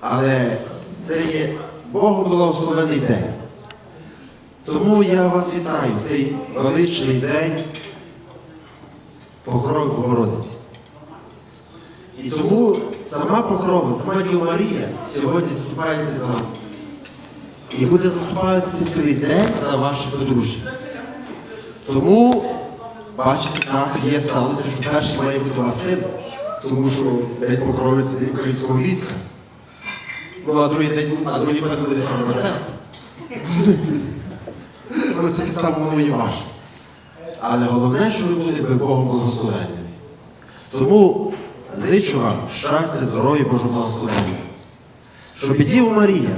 Але це є Богом благословений день. Тому я вас вітаю в цей величний день покрови Богородиці. І тому сама покрова, сама Діва Марія сьогодні заступається за вас. І буде заступатися цілий день за ваше подружжя. Тому, бачите, так, є сталося, що перший має бути Василь, тому що день покрови українського війська. Ну, а другий день, а другий день буде фармацевт. Ну, це само воно і ваше. Але головне, що ви будете Богом благословенними. Тому зичу вам щастя, здоров'я, Божого благословення. Щоб і Діва Марія,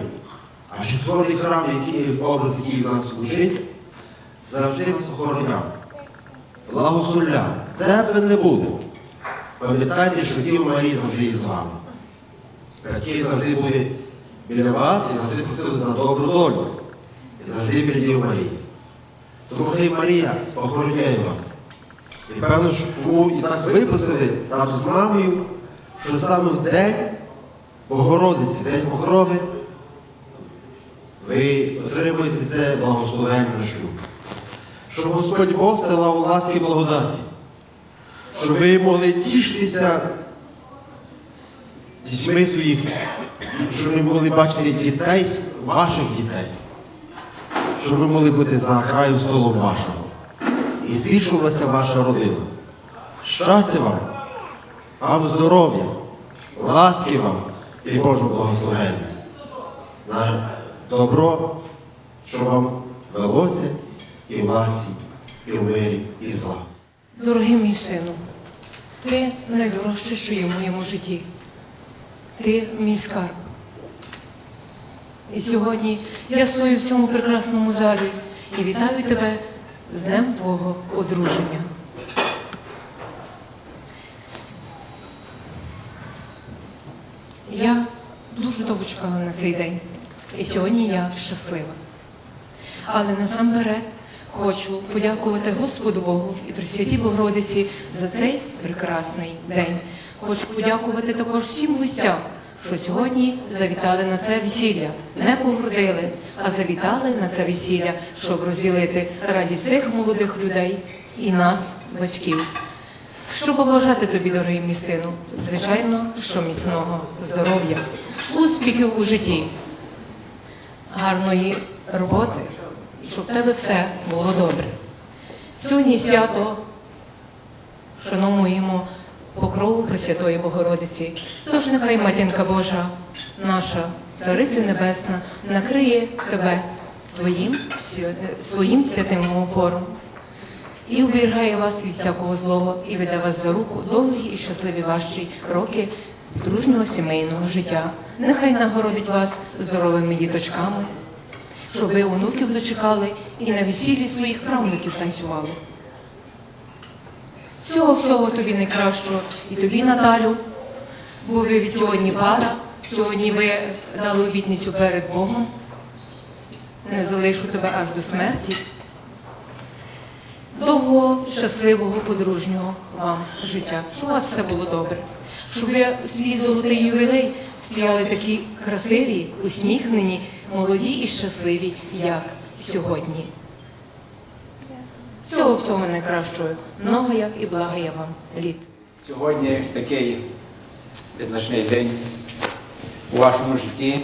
а чудовий храм, який в образ, який в нас учить, завжди вас охороняв. Благословляв. Де б ви не були. Пам'ятайте, що Діва Марія завжди з вами. Батьки завжди були біля вас і завжди просили за добру долю. І завжди біля Діви Марії. Тому хай Марія охороняє вас. І певно, що і так випросили тату з мамою, що саме в день Богородиці, день покрови, ви отримуєте це благословення на шлюб. Щоб Господь Бог силав ласки і благодаті, щоб ви могли тішитися дітьми своїх, щоб ви могли бачити дітей, ваших дітей, щоб ви могли бути за краєм столом вашого. І збільшувалася ваша родина. Щастя вам, вам здоров'я, ласки вам і Божого благословення. На добро, щоб вам велося і в ласі, і в мирі, і зла. Дорогий мій сину, ти найдорожче, що є в моєму житті. Ти мій скарб. І сьогодні я стою в цьому прекрасному залі і вітаю тебе з днем твого одруження. Я дуже довго чекала на цей день, і сьогодні я щаслива. Але насамперед хочу подякувати Господу Богу і Пресвятій Богородиці за цей прекрасний день. Хочу подякувати також всім гостям, що сьогодні завітали на це весілля. Не погордили, а завітали на це весілля, щоб розділити радість цих молодих людей і нас, батьків. Що побажати тобі, дорогий мій сину? Звичайно, що міцного здоров'я, успіхів у житті, гарної роботи, щоб в тебе все було добре. Сьогодні свято вшановуємо Пресвятої Богородиці. Тож нехай Матінка Божа, наша Цариця Небесна, накриє тебе твоїм своїм святим мовофором і уберігає вас від всякого злого, і веде вас за руку довгі і щасливі ваші роки дружнього сімейного життя. Нехай нагородить вас здоровими діточками, щоб ви онуків дочекали і на весіллі своїх правнуків танцювали. Всього всього тобі найкращого і тобі, Наталю, бо ви від сьогодні пара, сьогодні ви дали обітницю перед Богом. Не залишу тебе аж до смерті. Довго щасливого подружнього вам життя, щоб у вас все було добре, щоб ви свій золотий ювілей стояли такі красиві, усміхнені, молоді і щасливі, як сьогодні. Всього всього найкращого, многоя і благая вам літ. Сьогодні такий визначний день у вашому житті.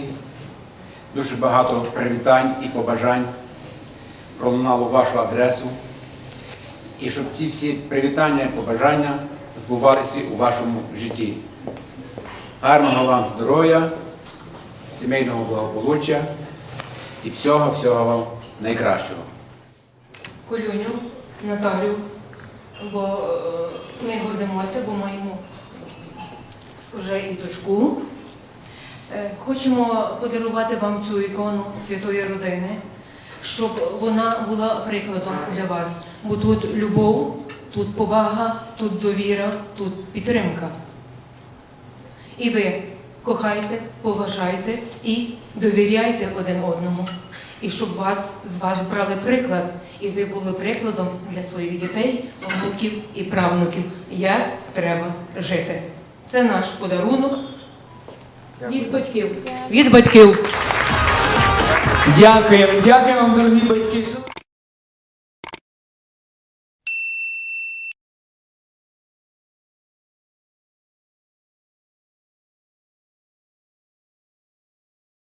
Дуже багато привітань і побажань пролунало вашу адресу. І щоб ті всі привітання і побажання збувалися у вашому житті. Гарного вам здоров'я, сімейного благополуччя і всього-всього вам найкращого. Колюню, Наталю, бо е, ми гордимося, бо маємо вже і дочку. Е, Хочемо подарувати вам цю ікону святої родини, щоб вона була прикладом для вас. Бо тут любов, тут повага, тут довіра, тут підтримка. І ви кохайте, поважайте і довіряйте один одному. І щоб вас з вас брали приклад, і ви були прикладом для своїх дітей, онуків і правнуків, як треба жити. Це наш подарунок Від батьків. Від батьків. Дякуємо, дякуємо вам, дорогі батьки.